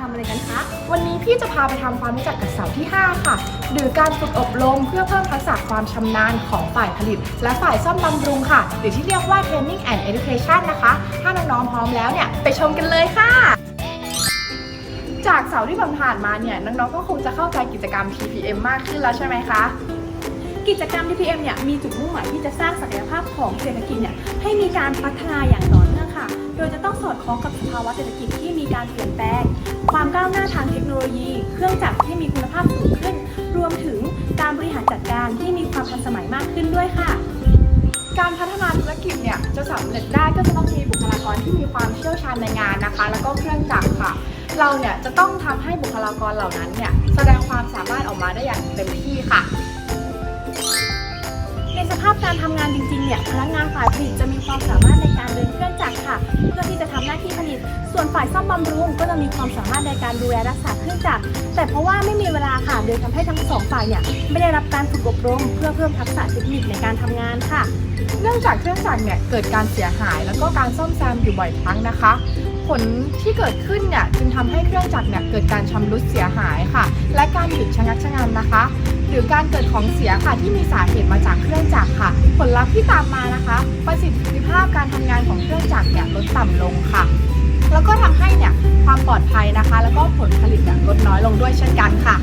ทำอะไรกันคะ วันนี้พี่จะพาไปทำความรู้จักกับเสาที่ 5 ค่ะ หรือการฝึกอบรมเพื่อเพิ่มทักษะความชำนาญของฝ่ายผลิต และฝ่ายซ่อมบำรุงค่ะ หรือที่เรียกว่า Training and Education นะคะ ถ้าน้องๆพร้อมแล้วเนี่ย ไปชมกันเลยค่ะจากเสาที่ผ่านมาเนี่ยน้องๆก็คงจะเข้าใจกิจกรรม TPM มากขึ้นแล้วใช่ไหมคะ กิจกรรม DPM เนี่ยมีจุดมุ่งหมายที่จะสร้างศักยภาพของเศรษฐกิจเนี่ยให้มีการพัฒนาอย่างต่อเนื่อง ค่ะ โดยจะต้องสอดคล้องกับสภาวะเศรษฐกิจที่มีการเปลี่ยนแปลง ความก้าวหน้าทางเทคโนโลยี เครื่องจักรที่มีคุณภาพสูงขึ้น รวมถึงการบริหารจัดการที่มีความทันสมัยมากขึ้นด้วยค่ะ การพัฒนาธุรกิจเนี่ยจะสำเร็จได้ก็จะต้องมีบุคลากรที่มีความเชี่ยวชาญในงานนะคะ แล้วก็เครื่องจักรค่ะ เราเนี่ยจะต้องทำให้บุคลากรเหล่านั้นเนี่ยแสดงความสามารถออกมาได้อย่างเต็มที่ค่ะ ในสภาพการทำงานจริงๆเนี่ยพนักงานฝ่ายผลิตจะมีความสามารถในการเดินเครื่องจักรค่ะ เพื่อที่จะทำหน้าที่ผลิต ส่วนฝ่ายซ่อมบำรุงก็จะมีความสามารถในการดูแลรักษาเครื่องจักรแต่เพราะว่าไม่มีเวลาค่ะเลยทำให้ทั้งสองฝ่ายเนี่ยไม่ได้รับการฝึกอบรม เพื่อเพิ่มทักษะเทคนิคในการทำงานค่ะ เนื่องจากเครื่องจักรเนี่ยเกิดการเสียหายแล้วก็การซ่อมแซมอยู่บ่อยครั้งนะคะ ผลที่เกิดขึ้นเนี่ยจึงทำให้เครื่องจักรเนี่ยเกิดการชำรุดเสียหายค่ะ และการหยุดชะงักชะงันนะคะ หรือการเกิดของเสียค่ะที่มีสาเหตุมาจากเครื่องจักรค่ะ ผลลัพธ์ที่ตามมานะคะ ประสิทธิภาพการทำงานของเครื่องจักรเนี่ยลดต่ำลงค่ะ แล้วก็ทำให้เนี่ยความปลอดภัยนะคะ แล้วก็ผลผลิตเนี่ยลดน้อยลงด้วยเช่นกันค่ะ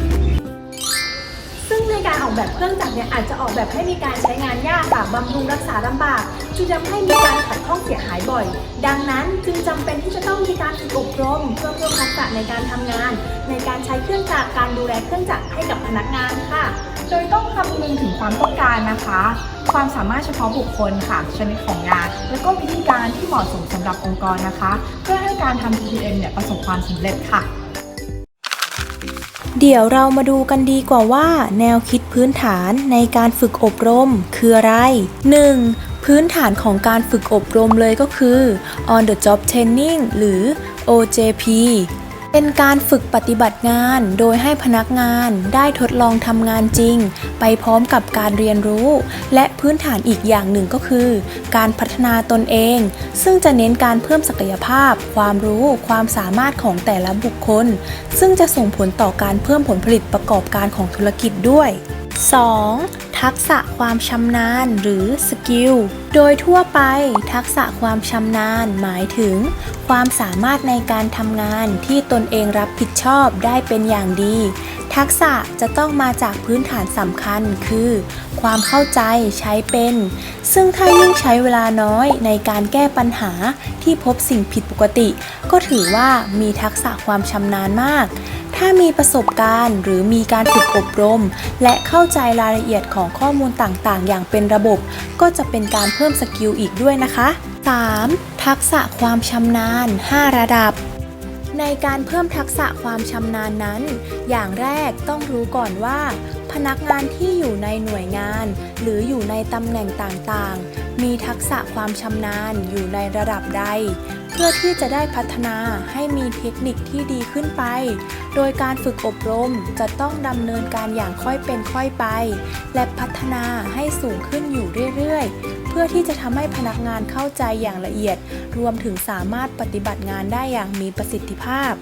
ซึ่งในการออกแบบเครื่องจักรเนี่ยอาจจะออกแบบให้มีการใช้งานยากค่ะบำรุงรักษาลำบากจึงทำให้มีการขัดข้องเสียหายบ่อย ดังนั้นจึงจำเป็นที่จะต้องมีการฝึกอบรมเพื่อเพิ่มทักษะในการทำงาน ในการใช้เครื่องจักรการดูแลเครื่องจักรให้กับพนักงานค่ะ โดยต้องคำนึงถึงความต้องการนะคะ ความสามารถเฉพาะบุคคลค่ะ ชนิดของงาน และก็วิธีการที่เหมาะสมสำหรับองค์กรนะคะ เพื่อให้การทำ TPM เนี่ยประสบความสำเร็จค่ะ เดี๋ยวเรามาดูกันดีกว่าว่า แนวคิดพื้นฐานในการฝึกอบรมคืออะไร 1. พื้นฐานของการฝึกอบรมเลยก็คือ on the job training หรือ OJP เป็นการฝึกปฏิบัติงานโดยให้พนักงานได้ทดลองทำงานจริง ไปพร้อมกับการเรียนรู้ และพื้นฐานอีกอย่างหนึ่งก็คือ การพัฒนาตนเอง ซึ่งจะเน้นการเพิ่มศักยภาพ ความรู้ ความสามารถของแต่ละบุคคล ซึ่งจะส่งผลต่อการเพิ่มผลผลิตประกอบการของธุรกิจด้วย 2. ทักษะความชำนาญหรือสกิล โดยทั่วไปทักษะความชำนาญหมายถึง ความสามารถในการทำงานที่ตนเองรับผิดชอบได้เป็นอย่างดี ทักษะจะต้องมาจากพื้นฐานสำคัญคือ ความเข้าใจใช้เป็น ซึ่งถ้ายิ่งใช้เวลาน้อยในการแก้ปัญหาที่พบสิ่งผิดปกติ ก็ถือว่ามีทักษะความชำนาญมาก ถ้ามีประสบการณ์หรือมีการฝึกอบรม และเข้าใจรายละเอียดของข้อมูลต่างๆ อย่างเป็นระบบ ก็จะเป็นการเพิ่มสกิลอีกด้วยนะคะ 3. ทักษะความชำนาญ 5 ระดับในการเพิ่มทักษะความชำนาญนั้น อย่างแรกต้องรู้ก่อนว่า พนักงานที่อยู่ในหน่วยงาน หรืออยู่ในตำแหน่งต่างๆ มีทักษะความชำนาญอยู่ในระดับใด พื่อที่จะได้พัฒนาให้มีเทคนิคที่ดีขึ้นไป โดยการฝึกอบรมจะต้องดำเนินการอย่างค่อยเป็นค่อยไป และพัฒนาให้สูงขึ้นอยู่เรื่อยๆ เพื่อที่จะทำให้พนักงานเข้าใจอย่างละเอียด รวมถึงสามารถปฏิบัติงานได้อย่างมีประสิทธิภาพ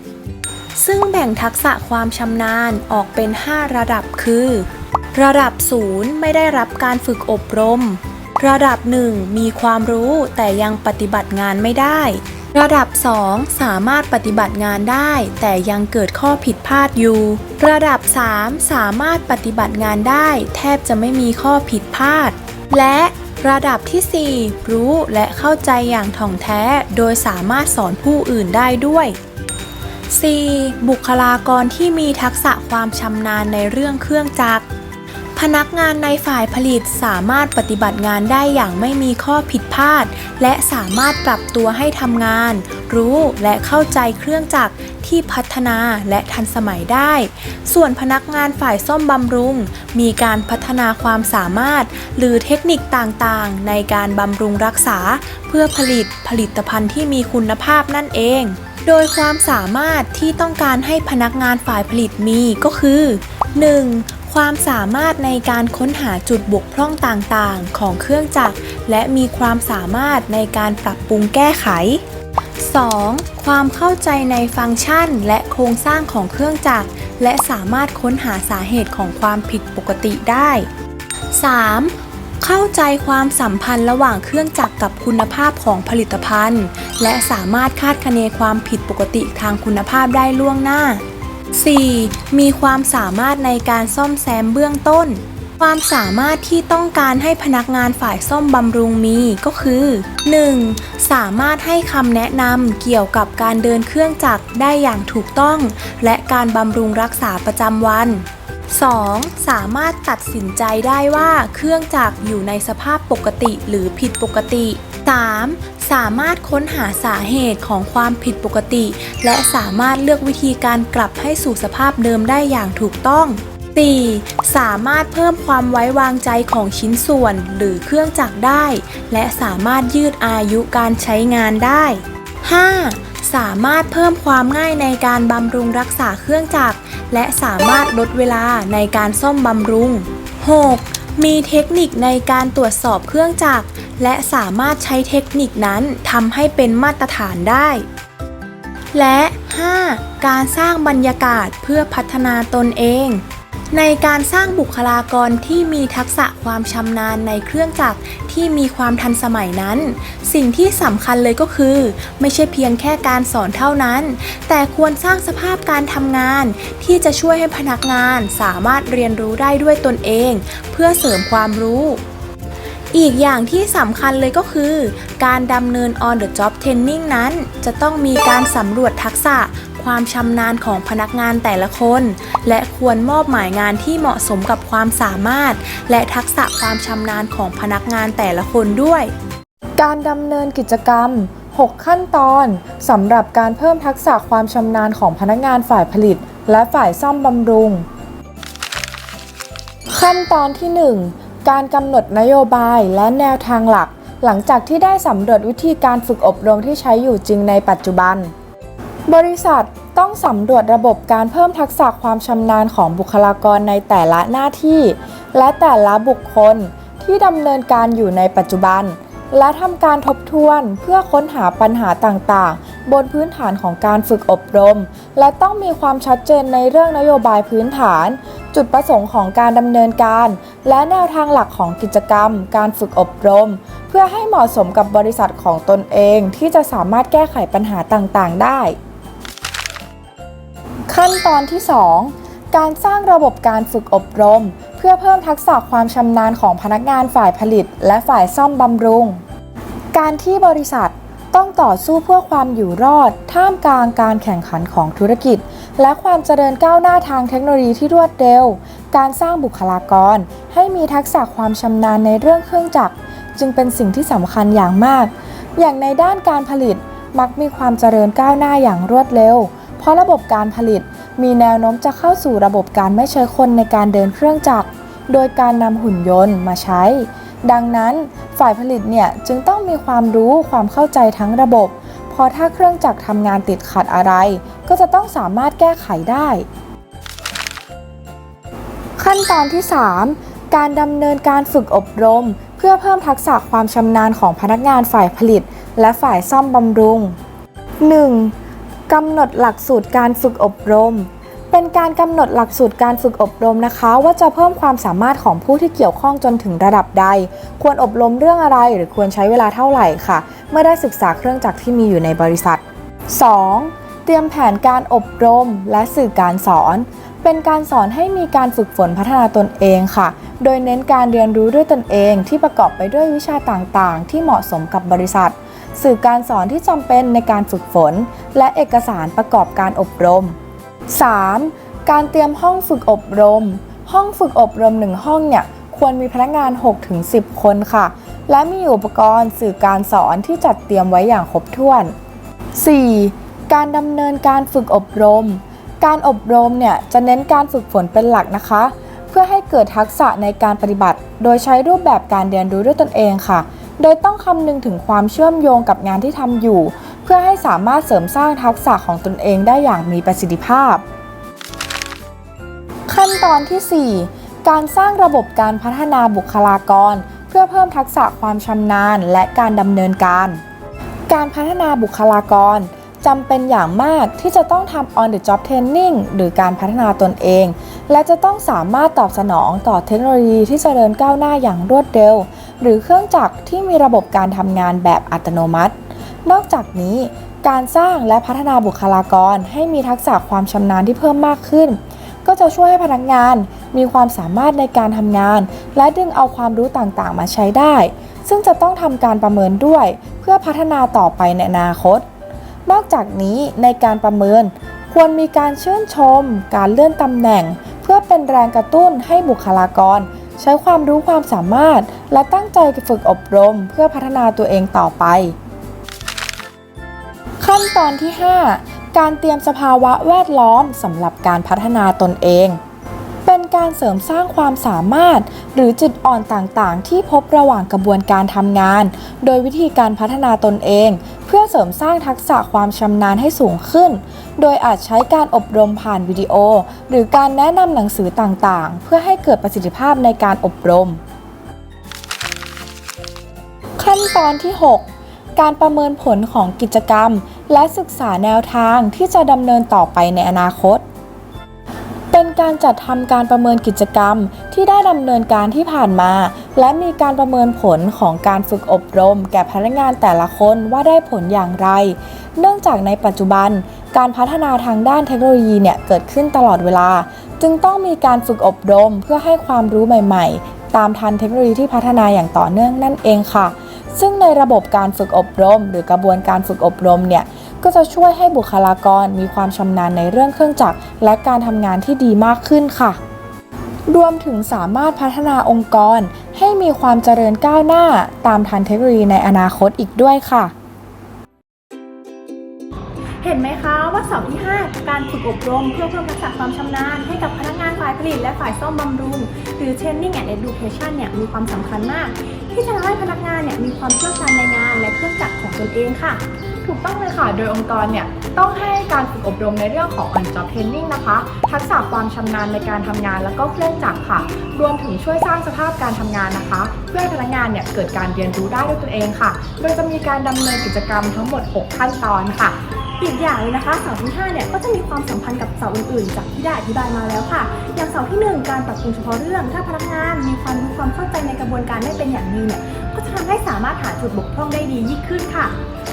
ซึ่งแบ่งทักษะความชำนาญออกเป็น 5 ระดับคือ ระดับ 0 ไม่ได้รับการฝึกอบรม ระดับ 1 มีความรู้แต่ยังปฏิบัติงานไม่ได้ ระดับ 2 สามารถปฏิบัติงานได้ แต่ยังเกิดข้อผิดพลาดอยู่ ระดับ 3 สามารถปฏิบัติงานได้ แทบจะไม่มีข้อผิดพลาด และระดับทีสี่4 รู้และเข้าใจอย่างถ่องแท้ โดยสามารถสอนผู้อื่นได้ด้วย 4. บุคลากรที่มีทักษะความชำนาญในเรื่องเครื่องจักร พนักงานในฝ่ายผลิตสามารถปฏิบัติงานได้อย่างไม่มีข้อผิดพลาด และสามารถปรับตัวให้ทำงาน รู้และเข้าใจเครื่องจักรที่พัฒนาและทันสมัยได้ ส่วนพนักงานฝ่ายซ่อมบำรุง มีการพัฒนาความสามารถ หรือเทคนิคต่างๆ ในการบำรุงรักษา เพื่อผลิตผลิตภัณฑ์ที่มีคุณภาพนั่นเอง โดยความสามารถที่ต้องการให้พนักงานฝ่ายผลิตมีก็คือ 1. ความสามารถในการค้นหาจุดบกพร่องต่างๆ ของเครื่องจักร และมีความสามารถในการปรับปรุงแก้ไข 2. ความเข้าใจในฟังก์ชันและโครงสร้างของเครื่องจักร และสามารถค้นหาสาเหตุของความผิดปกติได้ 3. เข้าใจความสัมพันธ์ระหว่างเครื่องจักรกับคุณภาพของผลิตภัณฑ์ และสามารถคาดคะเนความผิดปกติทางคุณภาพได้ล่วงหน้า 4. มีความสามารถในการซ่อมแซมเบื้องต้น ความสามารถที่ต้องการให้พนักงานฝ่ายซ่อมบำรุงมีก็คือ 1. สามารถให้คำแนะนำเกี่ยวกับการเดินเครื่องจักรได้อย่างถูกต้อง และการบำรุงรักษาประจำวัน 2. สามารถตัดสินใจได้ว่าเครื่องจักรอยู่ในสภาพปกติหรือผิดปกติ 3. สามารถค้นหาสาเหตุของความผิดปกติ และสามารถเลือกวิธีการกลับให้สู่สภาพเดิมได้อย่างถูกต้อง 4. สามารถเพิ่มความไว้วางใจของชิ้นส่วนหรือเครื่องจักรได้ และสามารถยืดอายุการใช้งานได้ 5. สามารถเพิ่มความง่ายในการบำรุงรักษาเครื่องจักร และสามารถลดเวลาในการซ่อมบำรุง 6. มีเทคนิคในการตรวจสอบเครื่องจักร และสามารถใช้เทคนิคนั้นทำให้เป็นมาตรฐานได้ และ 5. การสร้างบรรยากาศเพื่อพัฒนาตนเอง ในการสร้างบุคลากรที่มีทักษะความชำนาญในเครื่องจักรที่มีความทันสมัยนั้น สิ่งที่สำคัญเลยก็คือ ไม่ใช่เพียงแค่การสอนเท่านั้น แต่ควรสร้างสภาพการทำงาน ที่จะช่วยให้พนักงานสามารถเรียนรู้ได้ด้วยตนเอง เพื่อเสริมความรู้ อีกอย่างที่สำคัญเลยก็คือ การดำเนิน on the job training นั้น จะต้องมีการสำรวจทักษะความชำนาญของพนักงานแต่ละคน และควรมอบหมายงานที่เหมาะสมกับความสามารถ และทักษะความชำนาญของพนักงานแต่ละคนด้วย การดำเนินกิจกรรม 6 ขั้นตอนสำหรับการเพิ่มทักษะความชำนาญของพนักงานฝ่ายผลิต และฝ่ายซ่อมบำรุง ขั้นตอนที่ 1 การกำหนดนโยบายและแนวทางหลัก หลังจากที่ได้สำรวจวิธีการฝึกอบรมที่ใช้อยู่จริงในปัจจุบัน บริษัทต้องสำรวจระบบการเพิ่มทักษะความชำนาญของบุคลากรในแต่ละหน้าที่ และแต่ละบุคคลที่ดำเนินการอยู่ในปัจจุบัน และทำการทบทวนเพื่อค้นหาปัญหาต่างๆ บนพื้นฐานของการฝึกอบรม และต้องมีความชัดเจนในเรื่องนโยบายพื้นฐาน จุดประสงค์ของการดำเนินการ และแนวทางหลักของกิจกรรม การฝึกอบรม เพื่อให้เหมาะสมกับบริษัทของตนเอง ที่จะสามารถแก้ไขปัญหาต่างๆ ได้ ขั้นตอนที่ 2 การสร้างระบบการฝึกอบรม เพื่อเพิ่มทักษะความชำนาญของพนักงานฝ่ายผลิต และฝ่ายซ่อมบำรุง การที่บริษัทต้องต่อสู้เพื่อความอยู่รอด ท่ามกลางการแข่งขันของธุรกิจ และความเจริญก้าวหน้าทางเทคโนโลยีที่รวดเร็ว การสร้างบุคลากร ให้มีทักษะความชำนาญในเรื่องเครื่องจักร จึงเป็นสิ่งที่สำคัญอย่างมาก อย่างในด้านการผลิตมักมีความเจริญก้าวหน้าอย่างรวดเร็ว เพราะระบบการผลิตมีแนวโน้มจะเข้าสู่ระบบการไม่ใช้คนในการเดินเครื่องจักร โดยการนำหุ่นยนต์มาใช้ ดังนั้นฝ่ายผลิตเนี่ยจึงต้องมีความรู้ความเข้าใจทั้งระบบ เพราะถ้าเครื่องจักรทำงานติดขัดอะไร ก็จะต้องสามารถแก้ไขได้ ขั้นตอนที่ 3 การดำเนินการฝึกอบรม เพื่อเพิ่มทักษะความชำนาญของพนักงานฝ่ายผลิต และฝ่ายซ่อมบำรุง 1. กำหนดหลักสูตรการฝึกอบรม เป็นการกำหนดหลักสูตรการฝึกอบรมนะคะ ว่าจะเพิ่มความสามารถของผู้ที่เกี่ยวข้องจนถึงระดับใด ควรอบรมเรื่องอะไรหรือควรใช้เวลาเท่าไหร่ค่ะ เมื่อได้ศึกษาเครื่องจักรที่มีอยู่ในบริษัท 2. เตรียมแผนการอบรมและสื่อการสอน เป็นการสอนให้มีการฝึกฝนพัฒนาตนเองค่ะ โดยเน้นการเรียนรู้ด้วยตนเองที่ประกอบไปด้วยวิชาต่างๆ ที่เหมาะสมกับบริษัท สื่อการสอนที่จำเป็นในการฝึกฝน และเอกสารประกอบการอบรม 3. การเตรียมห้องฝึกอบรม ห้องฝึกอบรม 1 ห้องเนี่ยควรมีพนักงาน 6-10 คนค่ะ และมีอุปกรณ์สื่อการสอนที่จัดเตรียมไว้อย่างครบถ้วน 4. การดำเนินการฝึกอบรม การอบรมเนี่ยจะเน้นการฝึกฝนเป็นหลักนะคะ เพื่อให้เกิดทักษะในการปฏิบัติ โดยใช้รูปแบบการเรียนรู้ด้วยตนเองค่ะ โดยต้องคำนึงถึงความเชื่อมโยงกับงานที่ทำอยู่ เพื่อให้สามารถเสริมสร้างทักษะของตนเองได้อย่างมีประสิทธิภาพ ขั้นตอนที่ 4 การสร้างระบบการพัฒนาบุคลากร เพื่อเพิ่มทักษะความชำนาญและการดำเนินการ การพัฒนาบุคลากรจำเป็นอย่างมากที่จะต้องทำ on the job training หรือการพัฒนาตนเอง และจะต้องสามารถตอบสนองต่อเทคโนโลยีที่เจริญก้าวหน้าอย่างรวดเร็ว หรือเครื่องจักรที่มีระบบการทำงานแบบอัตโนมัติ นอกจากนี้การสร้างและพัฒนาบุคลากรให้มีทักษะความชำนาญที่เพิ่มมากขึ้น ก็จะช่วยให้พนักงานมีความสามารถในการทำงาน และดึงเอาความรู้ต่างๆ มาใช้ได้ ซึ่งจะต้องทำการประเมินด้วย เพื่อพัฒนาต่อไปในอนาคต นอกจากนี้ในการประเมิน ควรมีการชื่นชม การเลื่อนตำแหน่ง เพื่อเป็นแรงกระตุ้นให้บุคลากร ใช้ความรู้ความสามารถ และตั้งใจฝึกอบรม เพื่อพัฒนาตัวเองต่อไป ตอนที่ 5 การเตรียมสภาวะแวดล้อมสำหรับการพัฒนาตนเอง เป็นการเสริมสร้างความสามารถ หรือจุดอ่อนต่างๆ ที่พบระหว่างกระบวนการทำงาน โดยวิธีการพัฒนาตนเอง เพื่อเสริมสร้างทักษะความชำนาญให้สูงขึ้น โดยอาจใช้การอบรมผ่านวิดีโอ หรือการแนะนำหนังสือต่างๆ เพื่อให้เกิดประสิทธิภาพในการอบรม ขั้นตอนที่ 6 การประเมินผลของกิจกรรม และศึกษาแนวทางที่จะดำเนินต่อไปในอนาคต เป็นการจัดทำการประเมินกิจกรรมที่ได้ดำเนินการที่ผ่านมา และมีการประเมินผลของการฝึกอบรม แก่พนักงานแต่ละคนว่าได้ผลอย่างไร เนื่องจากในปัจจุบัน การพัฒนาทางด้านเทคโนโลยีเนี่ยเกิดขึ้นตลอดเวลา จึงต้องมีการฝึกอบรมเพื่อให้ความรู้ใหม่ ๆ ตามทันเทคโนโลยีที่พัฒนาอย่างต่อเนื่องนั่นเองค่ะ ซึ่งในระบบการฝึกอบรม หรือกระบวนการฝึกอบรมเนี่ยก็จะช่วยให้บุคลากรมีความชำนาญในเรื่องเครื่องจักร และการทำงานที่ดีมากขึ้นค่ะ รวมถึงสามารถพัฒนาองค์กร ให้มีความเจริญก้าวหน้าตามทันเทคโนโลยีในอนาคตอีกด้วยค่ะ เห็นไหมคะว่าเสาที่ 5 การฝึกอบรมเพื่อเพิ่มทักษะความชำนาญให้กับพนักงานฝ่ายผลิตและฝ่ายซ่อมบำรุง หรือ Training and Education เนี่ยมีความสำคัญมาก ที่จะทำให้พนักงานเนี่ยมีความเชี่ยวชาญในงานและเครื่องจักรของตนเองค่ะ ถูกต้องเลยค่ะ โดยองค์กรเนี่ยต้องให้การฝึกอบรมในเรื่องของ on job training นะคะ ทักษะความชำนาญในการทำงานแล้วก็เครื่องจักรค่ะ รวมถึงช่วยสร้างสภาพการทำงานนะคะ เพื่อให้พนักงานเนี่ยเกิดการเรียนรู้ได้ด้วยตัวเองค่ะ โดยจะมีการดำเนินกิจกรรมทั้งหมด 6 ขั้นตอนค่ะ อีกอย่างเลยนะคะเสาที่5เนี่ยก็จะมีความสัมพันธ์กับเสาอื่นๆ จากที่ได้อธิบายมาแล้วค่ะ อย่างเสาที่ 1 การปรับปรุงเฉพาะเรื่อง ถ้าพนักงานมีความรู้ความเข้าใจในกระบวนการได้เป็นอย่างดีเนี่ยก็จะทำให้สามารถหาจุดบกพร่องได้ดียิ่งขึ้นค่ะ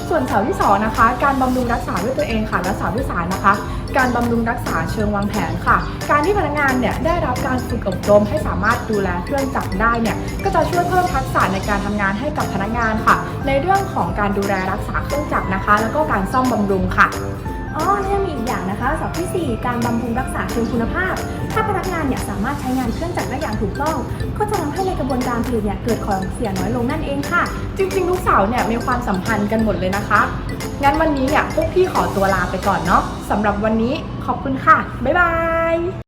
ส่วนเสาที่สองนะคะ การบำรุงรักษาด้วยตัวเองค่ะและเสาที่สารนะคะ การบำรุงรักษาเชิงวางแผนค่ะ การที่พนักงานเนี่ยได้รับการฝึกอบรมให้สามารถดูแลเครื่องจักรได้เนี่ยก็จะช่วยเพิ่มทักษะในการทำงานให้กับพนักงานค่ะ ในเรื่องของการดูแลรักษาเครื่องจักรนะคะ แล้วก็การซ่อมบำรุงค่ะอ๋อและยังมีอีกอย่างนะคะเสาที่ 4 การบำรุงรักษาเชิงคุณภาพ ถ้าพนักงานเนี่ยสามารถใช้งานเครื่องจักรได้อย่างถูกต้อง ก็จะทำให้ในกระบวนการผลิตเนี่ยเกิดของเสียน้อยลงนั่นเองค่ะ จริงๆทุกสาวเนี่ยมีความสัมพันธ์กันหมดเลยนะคะ งั้นวันนี้เนี่ยพวกพี่ขอตัวลาไปก่อนเนาะสำหรับวันนี้ขอบคุณค่ะ บ๊ายบาย